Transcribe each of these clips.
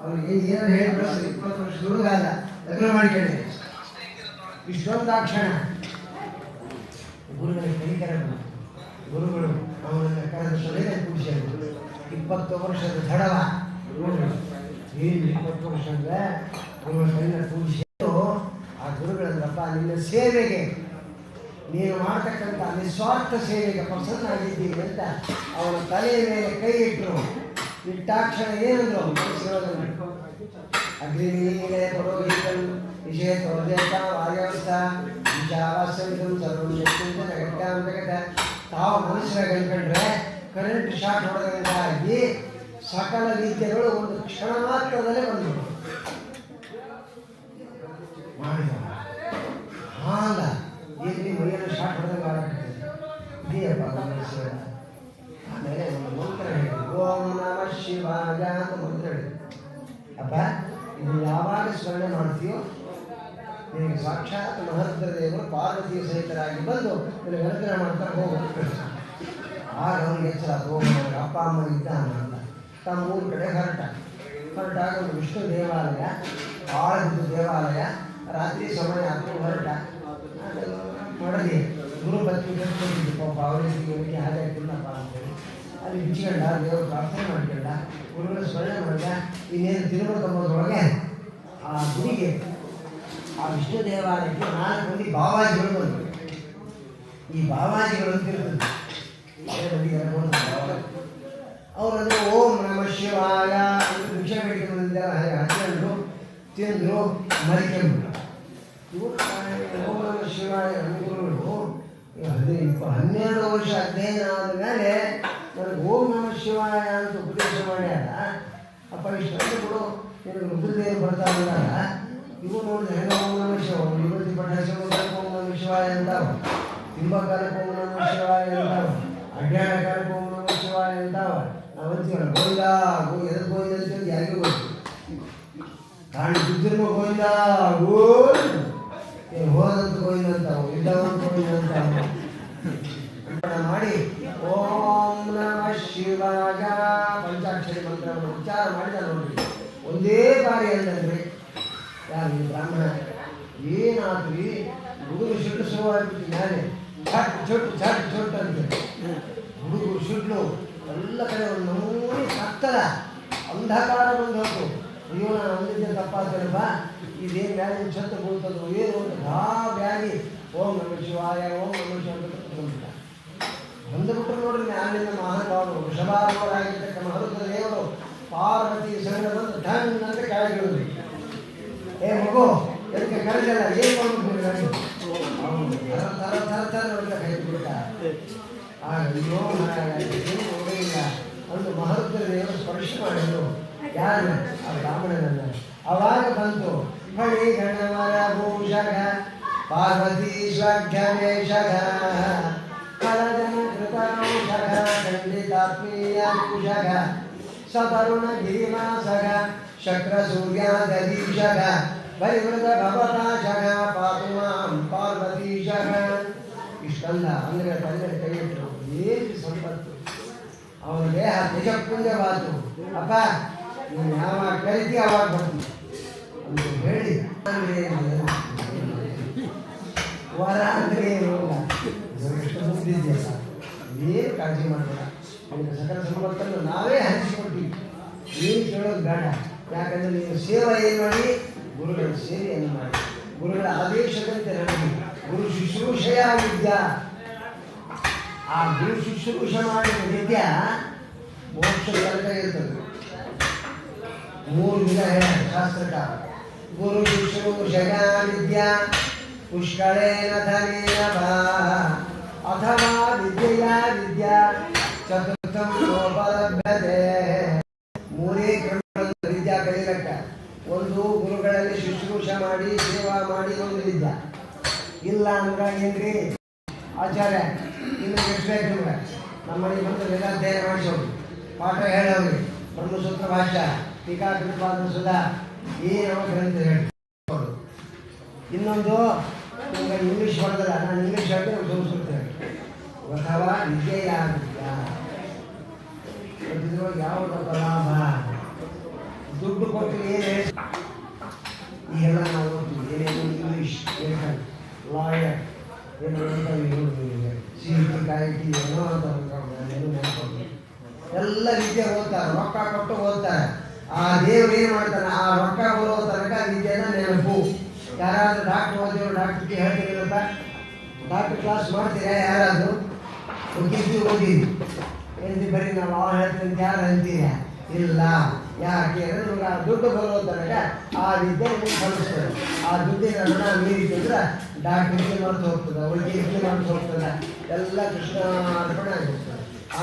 ಅವ್ರಿಗೆ ಏನು ಹೇಳಿದ್ರು ಇಪ್ಪತ್ತು ವರ್ಷದ ಹುಡುಗ ಅಲ್ಲ. ಲಗ್ನ ಮಾಡ್ಕೊಳ್ಳಿ. ಇಷ್ಟೊಂದಾಕ್ಷಣ ಗುರುಗಳಿಗೆ ಕಲಿಕರ ಗುರುಗಳು ಅವನನ್ನು ಕರೆದು ಸೊಲೆಗೆ ಕೂಡಿಸಿದ್ರು. ಇಪ್ಪತ್ತು ವರ್ಷದ ತಡವ. ಏನು ಇಪ್ಪತ್ತು ವರ್ಷ ಅಂದ್ರೆ ಗುರುಗಳ ಕೂಡಿಸಿದ್ದು ಆ ಗುರುಗಳಂದ್ರಪ್ಪ ನಿನ್ನ ಸೇವೆಗೆ ನೀನು ಮಾಡ್ತಕ್ಕಂಥ ನಿಸ್ವಾರ್ಥ ಸೇವೆಗೆ ಪ್ರಸನ್ನಾಗಿದ್ದೀವಿ ಅಂತ ಅವನ ತಲೆಯ ಮೇಲೆ ಕೈ ಇಟ್ಟರು ಇಟ್ಟಾಕ್ಷಣ ಏನಂದ್ರು ಅಗ್ನಿಮೀಲೆ ಪುರೋಹಿತಂ ವಿಷಯ ತೋರ್ದೇತ ವಾಯವಂತ ವಿಷಾವಾಸ್ಯವಿದಂ ಸರ್ವಂ ತಾವು ಮನಸ್ಸಿನ ಕಂಡ್ರೆ ಕರೆಂಟ್ ಶಾಕ್ ಹೊಡೆದಾಗಿ ಸಕಲ ವಿದ್ಯೆಗಳು ಒಂದು ಕ್ಷಣ ಮಾತ್ರದಲ್ಲೇ ಬಂದವು. ಮಾಡಿದ ಇಲ್ಲಿ ಮೈಯನ್ನು ಶಾಟ್ ಹೊಡೆದಂಗೆ ಇದೆಯಪ್ಪ ಮನಸ್ಸು ಆಮೇಲೆ ಒಂದು ಮಂತ್ರ ಹೇಳಿ. ಓಂ ನಮ ಶಿವಾಯ ಅಂತ ಮಂತ್ರ ಹೇಳಿ. ಅಪ್ಪ ಇದು ಯಾವಾಗ ಸ್ಮರಣೆ ಮಾಡ್ತೀಯೋ? ನಿನಗೆ ಸಾಕ್ಷಾತ್ ಮಹತ್ವ ದೇವರು ಪಾರ್ವತಿಯ ಸಹಿತರಾಗಿ ಬಂದು ನಿನಗೆ ಅನುಗ್ರಹ ಮಾಡ್ತಾರೆ ಹೋಗು. ಆಗ ಅವನಿಗೆ ಎಚ್ಚರ ಆಯ್ತು, ಅಪ್ಪ ಅಮ್ಮ ಇದ್ದಾನೆ ಅಂತ. ತಮ್ಮ ಮೂರು ಕಡೆ ಹೊರಟ. ಹೊರಟಾಗ ಒಂದು ವಿಷ್ಣು ದೇವಾಲಯ ಆಳದ್ದು ದೇವಾಲಯ ರಾತ್ರಿ ಸಮಯ ಆದರೂ ಹೊರಟ. ಮಡದಿ ಗುರು ಭಾವನೆ ಪಾಪ ಅವರಿಗೆ ಇವರಿಗೆ ಹಾಗೆ ತಿನ್ನಪ್ಪ ಅಂತೇಳಿ. ಅಲ್ಲಿ ಬಿಚ್ಕೊಂಡ ದೇವರು ಪ್ರಾರ್ಥನೆ ಮಾಡ್ಕೊಂಡ. ಗುರುಗಳ ಸ್ಮರಣೆ ಮಾಡಿದ ಇನ್ನೇನು ತಿರುಮಲದೊಳಗೆ ಆ ಗುಡಿಗೆ. ಆ ವಿಷ್ಣು ದೇವಾಲಯಕ್ಕೆ ನಾಲ್ಕು ಮಂದಿ ಬಾವಾಜಿಗಳು ಬಂದರು. ಈ ಬಾವಾಜಿಗಳು ಅಂತ ಅವರಂದ್ರೆ ಓಂ ನಮ ಶಿವಾಯ ಭಿಕ್ಷೆ ಬೇಡಿಕೆ ಬಂದಿದ್ದಾರೆ ಹಾಗೆ ಹಚ್ಚಿಕೊಂಡು ತಿಂದ್ರು, ಮರಿಕೊಂಡ್ರು. ಇವರು ಶಿವಾಯ ಅನುಗುರುಗಳು ಹದಿನೈದು ಹನ್ನೆರಡು ವರ್ಷ ಅಧ್ಯಯನ ಆದ ಮೇಲೆ ನನಗೆ ಓಂ ನಮ ಶಿವಾಯ ಅಂತ ಉಪದೇಶ ಮಾಡ್ಯಾರ ಅಪ್ಪ ಇಷ್ಟೊಂದು ಕೊಡು ನಿನಗೆ ರುದ್ರದೇವರು ಬರ್ತಾ ಬಂದಾಗ ಇವು ನೋಡಿದ್ರೆ ಹೆಂಗ ಓಂ ನಮ ಶಿವ ನಿವೃತ್ತಿ ಪಟ್ಟ ಶಿವಕ್ಕೆ ಓಂ ನಮ ಶಿವಾಯ ಅಂತಾವ ತಿಂಬಕಾಲಕ್ಕೆ ಓಂ ನಮ ಶಿವಾಯ ಅಂತಾವ ಅಡ್ಡಾಡ ಕಾಲಕ್ಕೆ ಓಂ ನಮ ಶಿವಾಯ ಅಂತಾವ ನಾವು ಅಂತೀವಲ್ಲ ಗೋವಿಂದ ಗೋ ಎದ್ರ ಗೋವಿಂದ ಯಾರಿಗೂ ಗೊತ್ತು ಕಾರಣ ಗೋವಿಂದ ಗೋವಿಂದ ಇದ್ದವಂತ ಗೋವಿಂದ ಅಂತಾವ ಮಾಡಿ, ಓಂ ನಮ ಶಿವಾಯ. ಪಂಚಾಕ್ಷರಿ ಮಂತ್ರವನ್ನು ಉಚ್ಚಾರ ಮಾಡಿದ ನೋಡ್ರಿ ಒಂದೇ ಬಾರಿ ಅಂತಂದ್ರಿ ಯಾರು ಬ್ರಾಹ್ಮಣ? ಏನಾದ್ರಿ ಹುಡುಗರು ಸಿಟ್ಟು ಶುರುವಾಗ್ಬಿಟ್ಟು ಮೇಲೆ ಛಟ್ ಚೊಟ್ ಛಟ್ ಚೊಟ್ ಅಂತ. ಹುಡುಗರು ಶುಡ್ಲು ಎಲ್ಲ ಕಡೆ ಒಂದು ನಮೂನಿ ಸತ್ತದ ಅಂಧಕಾರ ಬಂದು ಹೋಗು ಅಯ್ಯೋ, ನಾನು ಅಂದಿದ್ದೆ ತಪ್ಪಾಗ್ತೇನಪ್ಪ ಇದೇನು ವ್ಯಾಧಿ ಛತ್ತ ಬೀಳ್ತದೋ ಏನು ಆ ವ್ಯಾಧಿ ಓಂ ನಮ ಶಿವಾಯ, ಓಂ ನಮ ಶಿವಂತ ಅಂತ ಬಂದುಬಿಟ್ರು ನೋಡ್ರಿ ಮ್ಯಾಲಿನ ಮಹಾನುಭಾವರು ವೃಷಭಾರೂಢರಾಗಿರ್ತಕ್ಕ ಮಹರುದ್ರ ದೇವರು ಪಾರ್ವತಿ ಬಂದು ಧನ್ ಅಂತ ಕೆಳಗಿಳಿದ್ರಿ ಏ ಮಗು, ಎದಕ್ಕೆ ಕರೆದಲ್ಲ ಏನು ಮಾಡ್ಬಿಟ್ಟು ಥರ ಥರ ಥರ ನೋಡಿದ ಕೈ ಆಗ ಅಯ್ಯೋ ಏನು ನೋಡಿಲ್ಲ ಒಂದು ಮಹರುದ್ರ ದೇವರು ಸ್ಪರ್ಶ ಮಾಡಿದ್ರು. ಯಾರು? ಆ ಬ್ರಾಹ್ಮಣನನ್ನ. ಅವಾಗ ಬಂತು. ಫಣಿ ಗಣವರ ಭೂಷಗ ಪಾರ್ವತಿ ಸ್ವಘ್ಯಮೇಷಗ ಕಲಜನ ಕೃತೌಷಗ ಖಂಡಿತಾತ್ಮೀಯ ಕುಶಗ ಸತರುಣ ಗಿರಿಮಾಸಗ ಶಕ್ರ ಸೂರ್ಯಾದೀಶಗ ಪರಿವೃತ ಭವತಾಶಗ ಪಾತು ಮಾಂ ಪಾರ್ವತೀಶಗ ಇಷ್ಟಲ್ಲ ಅಂದ್ರೆ ತಂದೆ ಕೈ ಇಟ್ಟರು ಏನು ಸಂಪತ್ತು ಅವನ ದೇಹ ನಿಜಪುಂಜವಾತು ಅಪ್ಪ ನೀನು ಯಾವಾಗ ಕರಿತಿ ಅವಾಗ ಬರ್ತೀನಿ ಅಂತ ಹೇಳಿ ಅಂದ್ರೆ ಏನು? ವರ ಅಂದ್ರೆ ಏನು ಇಲ್ಲ. ಇವಾಗ ಎಷ್ಟು ಮುಗ್ದಿದೆಯಲ್ಲ ಏನು ಕಾಳಜಿ ಮಾಡಬೇಡ ನಿನ್ನ ಸಕಲ ಸಂಪತ್ತನ್ನು ನಾವೇ ಹಂಚಿಕೊಟ್ಟಿವಿ ಏನು ಕೇಳೋದು ಬೇಡ ಯಾಕಂದ್ರೆ ನೀನು ಸೇವೆ ಏನು ಮಾಡಿ ಗುರುಗಳ ಸೇವೆಯನ್ನು ಮಾಡಿ ಗುರುಗಳ ಆದೇಶದಂತೆ ನನಗೆ ಗುರು ಶುಶ್ರೂಷೆಯ ವಿದ್ಯಾ ಆ ಗುರು ಶುಶ್ರೂಷ ಮಾಡಿದ ವಿದ್ಯಾ ಮೋಕ್ಷ ತನಕ ಇರ್ತದೆ ಮೂರು ವಿಧ ಹೇಳ, ಶಾಸ್ತ್ರಕಾರ ಗುರು ಶುಶ್ರೂಷಗ ವಿದ್ಯಾ ಧನೇನ ಬಾ ಅಥವಾ ವಿದ್ಯೆಯಾ ವಿದ್ಯಾ, ಚತುರ್ಥಂ ಸೋಪಲಭ್ಯತೆ ಮೂರೇ ಕ್ರಮಗಳನ್ನು ವಿದ್ಯಾ ಕಲಿಯಲಕ್ಕ ಒಂದು ಗುರುಗಳಲ್ಲಿ ಶುಶ್ರೂಷ ಮಾಡಿ, ಸೇವಾ ಮಾಡಿ ಒಂದು ವಿದ್ಯಾ. ಇಲ್ಲ ಅಂದ್ರೆ ಏನ್ರಿ? ಆಚಾರ್ಯ, ಇನ್ನು ಎಷ್ಟು ಬೇಕು ನಿಮ್ಗೆ ನಮ್ಮ ಮನೆಗೆ ಬಂದು ವೇದಾಧ್ಯಯನ ಮಾಡಿಸೋರು. ಪಾಠ ಹೇಳೋರು. ಬ್ರಹ್ಮಸೂತ್ರ ಭಾಷಾ ಟೀಕಾ ಕೃಪಾದ ಸುಧಾ. ಏನು ಅಂತ ಇನ್ನೊಂದು ನಿಮ್ಗೆ ಇಂಗ್ಲೀಷ್ ಹೊಡೆದಲ್ಲ ನಾನು ಇಂಗ್ಲೀಷ್ ಹೇಳ್ತೀನಿ ನಾವು ಸಂಸ್ಕೃತ ಬಸವ ಅಥವಾ ವಿದ್ಯೆಯ ವಿದ್ಯಾ ಇದ್ರೊಳಗೆ ಯಾವುದಪ್ಪ ಲಾಭ ದುಡ್ಡು ಕೊಟ್ಟು ಏನು ಈಗೆಲ್ಲ ನಾವು ಓದ್ತೀವಿ ಏನೇನು ಇಂಗ್ಲೀಷ್ ಲಾಯರ್ ಏನು ಸಿ ಟಿ ಕಾಯಿಟಿ ಏನೋ ಅಂತ ಎಲ್ಲ ವಿದ್ಯೆ ಓದ್ತಾರೆ, ರೊಕ್ಕ ಕೊಟ್ಟು ಓದ್ತಾರೆ. ಆ ದೇವ್ರು ಏನು ಮಾಡ್ತಾನೆ? ಆ ರೊಕ್ಕ ಬರೋ ತನಕ ವಿದ್ಯೆನ ನೆನಪು. ಯಾರಾದ್ರೂ ಡಾಕ್ಟರ್ ಓದಿದ್ರು ಡಾಕ್ಟ್ರಿಗೆ ಹೇಳ್ತೀರಪ್ಪ ಡಾಕ್ಟರ್ ಕ್ಲಾಸ್ ಮಾಡ್ತೀರಾ ಯಾರಾದರೂ? ಹೋಗಿದ್ದು ಓದಿದ್ವಿ ಎಲ್ಲಿ ಬರೀ ನಾವು ಅವ್ರು ಹೇಳ್ತೀನಿ ಯಾರು ಅಂತೀರ ಇಲ್ಲ. ಯಾಕೆ ಅಂದ್ರೆ ಆ ದುಡ್ಡು ಬರೋ ತನಕ ಆ ವಿದ್ಯೆ ನಿಮ್ಗೆ ಆ ದುಡ್ಡಿನ ಋಣ ಮೀರಿದ್ರೆ ಡಾಕ್ಟ್ರಿಗೆ ಮರ್ತು ಹೋಗ್ತದೆ ವೈದ್ಯರಿಗೆ ಮರ್ತು ಹೋಗ್ತದೆ. ಎಲ್ಲ ಕೃಷ್ಣ ಅರ್ಪಣೆ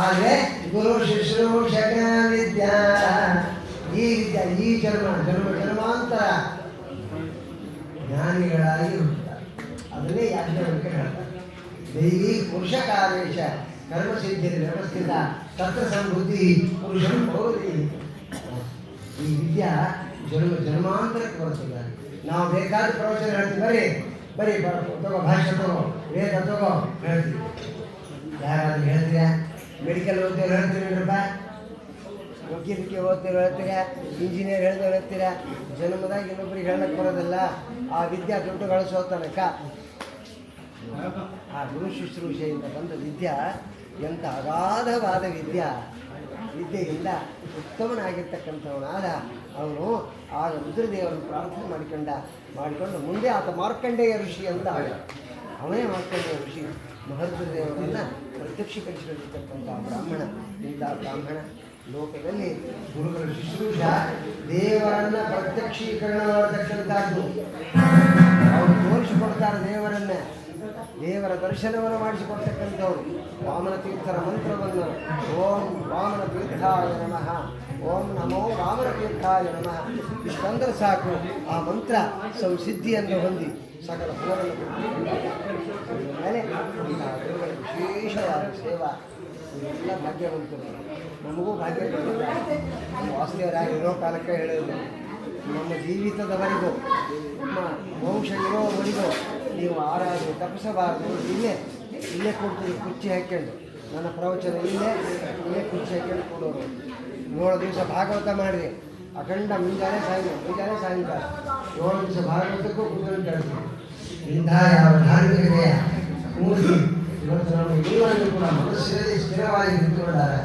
ಆದರೆ ಗುರು ಶಿಷ್ಯರು ಶಕ ವಿದ್ಯಾ. ಈ ವಿದ್ಯಾ ಈ ಜನ್ಮ ಜನ್ಮ, ಜನ್ಮಾಂತರ ಜ್ಞಾನಿಗಳಾಗಿ ಹುಟ್ಟುತ್ತಾರೆ. ಅದನ್ನೇ ಯಾಜ್ಞಾನಿಕ ಹೇಳ್ತಾರೆ. ಪುರುಷ ಕಾಲೇಶ ಕರ್ಮಸಿದ್ಧಿ, ವ್ಯವಸ್ಥಿತ ತತ್ರ ಸಮೃದ್ಧಿ ಪುರುಷನು ಭೌತಿ ಈ ವಿದ್ಯಾ ಜನ್ಮ, ಜನ್ಮಾಂತರಕ್ಕೆ ಬರ್ತದೆ ನಾವು ಬೇಕಾದ ಪ್ರವಚನ ಹೇಳ್ತೀವಿ. ಬರೀ ಬರೀ ತಗೋ ಭಾಷೆ ತಗೋ, ವೇದ ತಗೋ, ಹೇಳ್ತೀವಿ. ಯಾರಾದ್ರೂ ಹೇಳ್ತೀರಾ? ಮೆಡಿಕಲ್ ಓದ್ತೀವ್ರು ಹೇಳ್ತೀರೇನ್ರಪ್ಪ ವಕೀಲಿಕೆ ಓದ್ತಿರೋ ಹೇಳ್ತೀರಾ ಇಂಜಿನಿಯರ್ ಹೇಳಿದವ್ರು ಹೇಳ್ತೀರಾ ಜನ್ಮದಾಗ ಇನ್ನೊಬ್ರಿಗೆ ಹೇಳಕ್ ಬರೋದಲ್ಲ. ಆ ವಿದ್ಯಾ ದುಡ್ಡು ಗಳಿಸೋ ತನಕ. ಆ ಗುರು ಶುಶ್ರೂಷೆಯಿಂದ ಬಂದ ವಿದ್ಯಾ ಎಂಥ ಅಗಾಧವಾದ ವಿದ್ಯಾ. ವಿದ್ಯೆಯಿಂದ ಉತ್ತಮನಾಗಿರ್ತಕ್ಕಂಥವನಾದ ಅವನು ಆಗ ರುದ್ರದೇವರನ್ನು ಪ್ರಾರ್ಥನೆ ಮಾಡಿಕೊಂಡ, ಮಾಡಿಕೊಂಡು ಮುಂದೆ ಆತ ಮಾರ್ಕಂಡೇಯ ಋಷಿ ಅಂತ ಅವನೇ ಮಾರ್ಕಂಡೇಯ ಋಷಿ. ಮಹರ್ದ್ರದೇವರನ್ನು ಪ್ರತ್ಯಕ್ಷೀಕರಿಸಿಕೊಂಡಿರ್ತಕ್ಕಂಥ ಬ್ರಾಹ್ಮಣ, ಇಂಥ ಬ್ರಾಹ್ಮಣ. ಲೋಕದಲ್ಲಿ ಗುರುಗಳ ಶುಶ್ರೂಷ ದೇವರನ್ನ ಪ್ರತ್ಯಕ್ಷೀಕರಣ ಮಾಡತಕ್ಕಂಥದ್ದು ಅವರು ತೋರಿಸಿಕೊಡ್ತಾರೆ ದೇವರನ್ನ. ದೇವರ ದರ್ಶನವನ್ನು ಮಾಡಿಸಿಕೊಡ್ತಕ್ಕಂಥವ್ರು. ವಾಮನ ತೀರ್ಥರ ಮಂತ್ರವನ್ನು ಓಂ ವಾಮನ ತೀರ್ಥಾಯ ನಮಃ. ಓಂ ನಮೋ ವಾಮನ ತೀರ್ಥಾಯ ನಮಃ. ಇಷ್ಟಂದ್ರೆ ಸಾಕು ಆ ಮಂತ್ರ ಸಂಸಿದ್ಧಿಯನ್ನು ಹೊಂದಿ ಸಕಲ ಮೇಲೆ ವಿಶೇಷವಾದ ಸೇವಾ ಎಲ್ಲ ಭಾಗ್ಯವಂತರು. ನಮಗೂ ಭಾಗ್ಯ ವಾಸುದೇವರಾಗಿರೋ ಕಾಲಕ್ಕೆ ಹೇಳೋದು ನಮ್ಮ ಜೀವಿತದವರೆಗೂ, ನಮ್ಮ ವಂಶ ಇರೋವರೆಗೂ ನೀವು ಆರಾಧನೆ ತಪ್ಪಿಸಬಾರದು. ಇಲ್ಲೇ ಇಲ್ಲೇ ಕೊಡ್ತೀವಿ ಕುಚ್ಚಿ ಹಾಕ್ಕೊಂಡು ನನ್ನ ಪ್ರವಚನ ಇಲ್ಲೇ ಇಲ್ಲೇ ಕುಚ್ಚಿ ಹಾಕ್ಕೊಂಡು ಕೊಡೋರು. ಏಳು ದಿವಸ ಭಾಗವತ ಮಾಡಿರಿ ಅಖಂಡ ಮುಂಜಾನೆ ಸಾಯಂಕಾಲ ಮುಂಜಾನೆ ಸಾಯಂಕಾಲ. ಏಳು ದಿವಸ ಭಾಗವತಕ್ಕೂ ಕುತ್ಕೊಂಡು ಕೇಳಿದ್ರು ಇಂಥ ಯಾವ ಧಾರ್ಮಿಕತೆಯ ಮೂರ್ತಿ. ಇವತ್ತು ನಾವು ಎಲ್ಲರೂ ಕೂಡ ಮನಸ್ಸಿನಲ್ಲಿ ಸ್ಥಿರವಾಗಿ ನಿಂತುಕೊಂಡಾರೆ.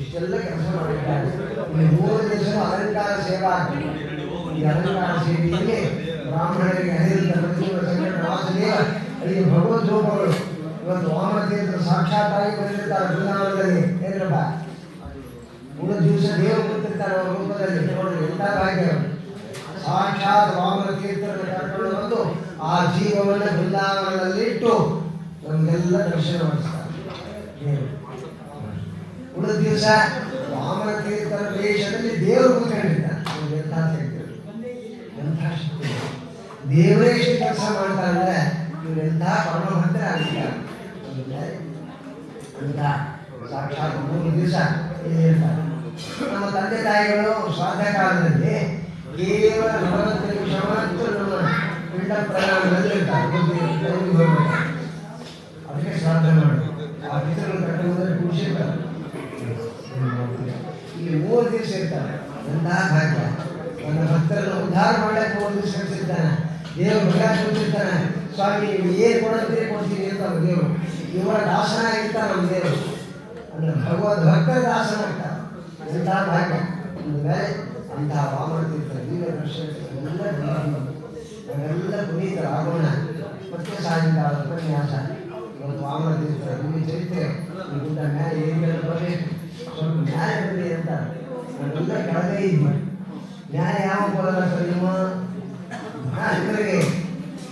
ಇಷ್ಟೆಲ್ಲ ಕೆಲಸ ಮಾಡಿದ್ದಾರೆ. ಮೂರು ದಿವಸ ಅಲಂಕಾರ ಸೇವಾ ಈ ಅಲಂಕಾರ ಸೇವೆಯಲ್ಲಿ ಬ್ರಾಹ್ಮಣರಿಗೆ ಹರಿದ ಪ್ರತಿಯೊಬ್ಬ ಸಂಕಟ ವಾಸುದೇವ ಅಲ್ಲಿ ಭಗವದ್ ರೂಪಗಳು. ಇವತ್ತು ವಾಮತೀರ್ಥ ಸಾಕ್ಷಾತ್ ಸಾಕ್ಷಾತ್ತಾಗಿ ಬಂದಿರ್ತಾರೆ ಬೃಂದಾವನದಲ್ಲಿ. ಏನ್ರಪ್ಪ ಮೂರು ದಿವಸ ದೇವರು ಕೂತಿರ್ತಾರೆ ಅವರ ರೂಪದಲ್ಲಿ. ಎಂಥ ಭಾಗ್ಯ. ಸಾಕ್ಷಾತ್ ವಾಮನ ತೀರ್ಥರನ್ನು ಕರ್ಕೊಂಡು ಬಂದು ಆ ಜೀವವನ್ನು ಬೃಂದಾವನದಲ್ಲಿ ಇಟ್ಟು ನಮಗೆಲ್ಲ ದರ್ಶನ ಮಾಡಿಸ್ತಾರೆ. ಉಳಿದ ದಿವಸ ವಾಮನ ತೀರ್ಥರ ದೇಶದಲ್ಲಿ ದೇವರು ಕೂತ್ಕೊಂಡಿದ್ದ. ಎಂಥ ಶಕ್ತಿ ಎಂಥ ದೇವರೇ ಎಷ್ಟು ಕೆಲಸ ಮಾಡ್ತಾರೆ ಅಂದ್ರೆ ಇವರೆಂಥ ಪರಮಭಕ್ತರಾಗಿದ್ದಾರೆ ಅಂತ ಸಾಕ್ಷಾತ್ ಮೂರು ದಿವಸ ಇರ್ತಾರೆ ನಮ್ಮ ತಂದೆ ತಾಯಿಗಳು ಸ್ವಾರ್ಥ ಕಾಲದಲ್ಲಿ ಕೇವಲ ನಲವತ್ತು ನಿಮಿಷ ನಮ್ಮ ಪಿಂಡ ಇರ್ತಾರೆ ಎಂಥ ಭಾಗ್ಯ. ನನ್ನ ಭಕ್ತರನ್ನು ಉದ್ಧಾರ ಮಾಡಕ್ಕೆ ಕಳಿಸಿರ್ತಾನೆ. ದೇವರು ಮಗ ಕೂತಿರ್ತಾನೆ. ಸ್ವಾಮಿ, ನೀವು ಏನು ಕೊಡ್ತೀರಿ ಕೊಡ್ತೀನಿ ಅಂತ ದೇವರು. ಇವರ ದಾಸನ ಇರ್ತಾನೆ ನಮ್ಮ ದೇವರು. ಅಂದ್ರೆ ಭಗವದ್ ಭಕ್ತರ ದಾಸನ ಆಗ್ತಾರೆ ಎಂಥ ಭಾಗ್ಯ. ಮೇಲೆ ಅಂತಹ ವಾಮನ ತೀರ್ಥ ದರ್ಶನ ಎಲ್ಲ ನಾವೆಲ್ಲ ಪುನೀತರಾಗೋಣ ಮತ್ತೆ ಸಾಯಂಕಾಲ ಉಪನ್ಯಾಸ. ಇವತ್ತು ವಾಮನ ತೀರ್ಥ ನಿಮಗೆ ಚರಿತ್ರೆ ಗುಡ್ಡ ಮೇಲೆ ಏರಿಗೆಲ್ಲ ಬರಬೇಕು ಸ್ವಲ್ಪ ನ್ಯಾಯ ಬರಲಿ ಅಂತ ನಾವೆಲ್ಲ ಕೆಳಗೆ ಮಾಡಿ ನ್ಯಾಯ ಯಾವ ಕೊಡಲ್ಲ ಸರ್ ನಿಮ್ಮ ಇವರಿಗೆ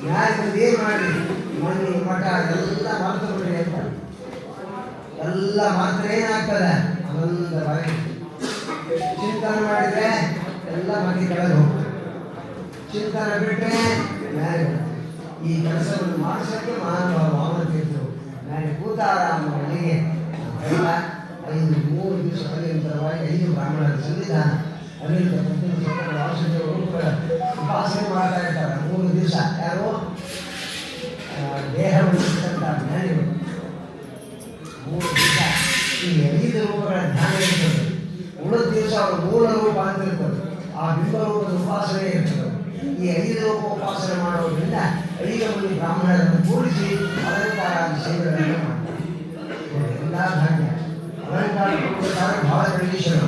ನ್ಯಾಯ ಏನು ಮಾಡಿ ಮಣ್ಣು, ಮಠ, ಎಲ್ಲ ಮರೆತು ಬಿಡ್ರಿ ಅಂತ. ಎಲ್ಲ ಮಾತ್ರ ಏನಾಗ್ತದೆ? ಆನಂದವಾಗಿ ಚಿಂತನೆ ಮಾಡಿದ್ರೆ ಎಲ್ಲ ಮನೆ ಕೆಳಗೆ ಹೋಗ್ತದೆ. ಚಿಂತನೆ ಬಿಟ್ಟರೆ ನ್ಯಾಯ ಈ ಕೆಲಸವನ್ನು ಮಾಡಿಸೋಕ್ಕೆ ಮಾನವ ವಾಮನ ತೀರ್ಥರು ನ್ಯಾಯ ಕೂತಾರಾಮ ಮನೆಗೆ ಎಲ್ಲ ಐದು, ಮೂರು ದಿವಸ ನಿರಂತರವಾಗಿ ಐದು ಬ್ರಾಹ್ಮಣರ ಸಂವಿಧಾನ ವಾಸುದೇವ ರೂಪಗಳ ಉಪಾಸನೆ ಮಾಡ್ತಾ ಇರ್ತಾರೆ ಮೂರು ದಿವಸ ಯಾರು? ದೇಹವನ್ನು ಜ್ಞಾನಿಗಳು ಮೂರು ದಿವಸ ಈ ಐದು ರೂಪಗಳ ಜ್ಞಾನ ಇರ್ತದೆ. ಉಳಿದ ದಿವಸ ಅವರು ಮೂಲ ರೂಪ ಅಂತ ಇರ್ತದೆ. ಆ ಬಿಂಬ ರೂಪದ ಉಪಾಸನೆ ಇರ್ತದೆ. ಈ ಐದು ರೂಪ ಉಪಾಸನೆ ಮಾಡೋದ್ರಿಂದ ಐದು ಮಂದಿ ಬ್ರಾಹ್ಮಣರನ್ನು ಕೂಡಿಸಿ ಅವರ ಸೇವೆಗಳನ್ನು ಮಾಡ್ತಾರೆ. ಎಲ್ಲ ಬಹಳ ಕಂಡೀಷನ್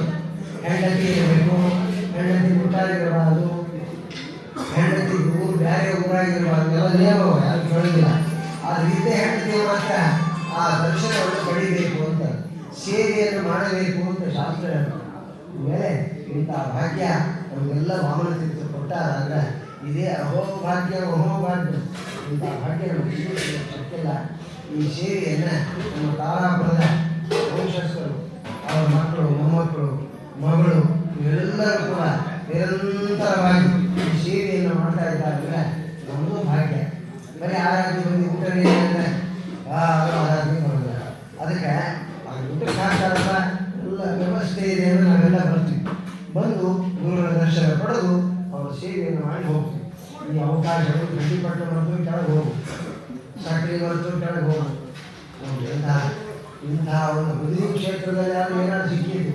ಹೆಂಡತಿ ಇರಬೇಕು ಹೆಂಡತಿ ಮುಟ್ಟಾಗಿರಬಾರದು ಹೆಂಡತಿ ಊರು ಬೇರೆ ಊರಾಗಿರಬಾರ್ದು ಎಲ್ಲ ನಿಯಮ ಯಾರು ಕೇಳೋದಿಲ್ಲ ಆದ್ರೆ ಇದ್ದೇ ಹೆಂಡತಿಯವ್ರ ಅಂತ ಆ ದರ್ಶನವನ್ನು ಪಡಿಬೇಕು ಅಂತ ಸೇವೆಯನ್ನು ಮಾಡಬೇಕು ಅಂತ ಶಾಸ್ತ್ರ. ಮೇಲೆ ಇಂಥ ಭಾಗ್ಯ ನಮಗೆಲ್ಲ ಭಾವನೆ ತೀರ್ಥ ಕೊಟ್ಟಾರ ಅಂದ್ರೆ ಇದೇ ಅಹೋ ಭಾಗ್ಯ ಅಹೋ ಭಾಗ್ಯ ಇಂಥ ಭಾಗ್ಯ ನಮಗೆ ಈ ಸೇವೆಯನ್ನು ನಮ್ಮ ತಾರಾಪುರದ ವಂಶಸ್ಥರು ಅವರ ಮಕ್ಕಳು, ಮೊಮ್ಮಕ್ಕಳು, ಮಗಳು ಎಲ್ಲರೂ ಕೂಡ ನಿರಂತರವಾಗಿ ಸೇವೆಯನ್ನು ಮಾಡ್ತಾ ಇದ್ದಾರೆ ನಮ್ಮದು ಭಾಗ್ಯ. ಬರೀ ಆರಾಧನೆ ಬಂದು ಊಟ ಆರಾಧನೆ ಮಾಡೋದಿಲ್ಲ ಅದಕ್ಕೆ ಊಟಕ್ಕೆ ಹಾಕ್ತಾರಲ್ಲ ಎಲ್ಲ ವ್ಯವಸ್ಥೆ ಇದೆ ಅಂದರೆ ನಾವೆಲ್ಲ ಬರ್ತೀವಿ. ಬಂದು ಗುರುಗಳ ದರ್ಶನ ಪಡೆದು ಅವರ ಸೇವೆಯನ್ನು ಮಾಡಿ ಹೋಗ್ತೀವಿ. ಈ ಅವಕಾಶಗಳು ಗಟ್ಟಿಪಟ್ಟು ಬಂದು ಕೆಳಗೆ ಹೋಗು. ಸಕ್ರೆ ಬರ್ತು ಕೆಳಗೆ ಹೋಗು. ನೋಡಿ ಇಂತಹ ಒಂದು ಹೃದಯ ಕ್ಷೇತ್ರದಲ್ಲಿ ಯಾರು ಏನಾದ್ರು ಸಿಕ್ಕಿದ್ದು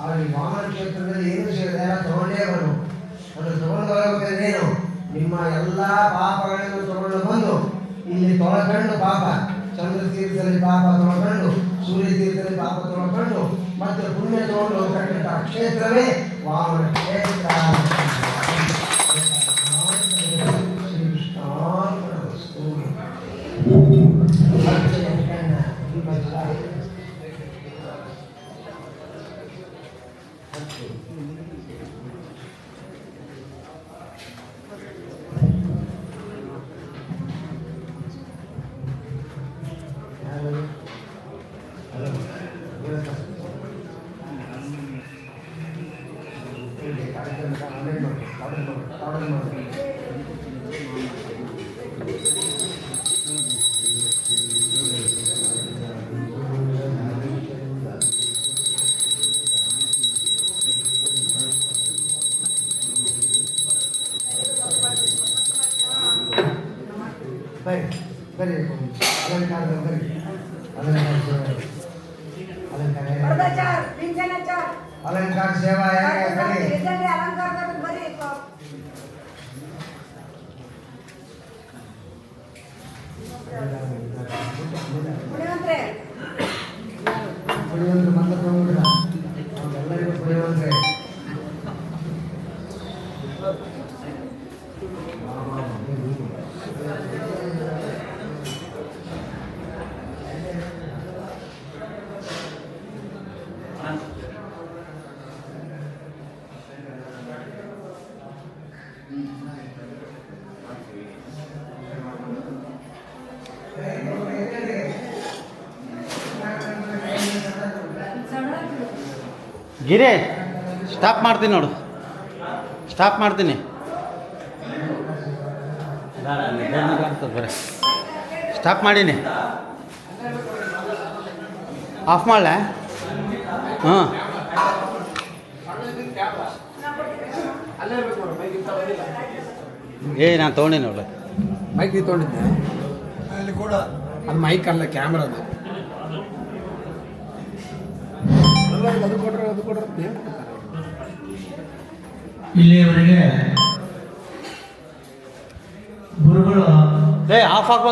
ಆದರೆ ವಾಮನ ಕ್ಷೇತ್ರದಲ್ಲಿ ಏನು ಎಲ್ಲ ತಗೊಂಡೇ ಬರು ಅದು ತಗೊಂಡು ಬರಬೇಕಂದ್ರೇನು ನಿಮ್ಮ ಎಲ್ಲ ಪಾಪಗಳನ್ನು ತಗೊಂಡು ಬಂದು ಇಲ್ಲಿ ತೊಳಕೊಂಡು ಪಾಪ ಚಂದ್ರ ತೀರ್ಥದಲ್ಲಿ ಪಾಪ ತೊಳ್ಕೊಂಡು ಸೂರ್ಯ ತೀರ್ಥದಲ್ಲಿ ಪಾಪ ತೊಳ್ಕೊಂಡು, ಮತ್ತೆ ಪುಣ್ಯ ತಗೊಂಡು ಕಟ್ಟಿಟ್ಟ ಕ್ಷೇತ್ರವೇ ವಾಮನ ಕ್ಷೇತ್ರ. ಯಾರು? Sure. ಗಿರಿ ಸ್ಟಾಪ್ ಮಾಡ್ತೀನಿ ನೋಡು. ಸ್ಟಾಪ್ ಮಾಡ್ತೀನಿ. ಬರೀ ಸ್ಟಾಪ್ ಮಾಡೀನಿ. ಆಫ್ ಮಾಡಲ? ಹಾಂ. ಏ ನಾನು ತೊಗೊಂಡಿನಿ ನೋಡು ಮೈಕ್ ತೊಗೊಂಡಿದ್ದೆ? ಅಲ್ಲಿ ಕೂಡ. ಅದು ಮೈಕ್ ಅಲ್ಲ ಕ್ಯಾಮ್ರಾ ಇಲ್ಲಿಯವರೆಗೆ ಗುರುಗಳು ಏ ಆಫ್ ಹಾಕೋ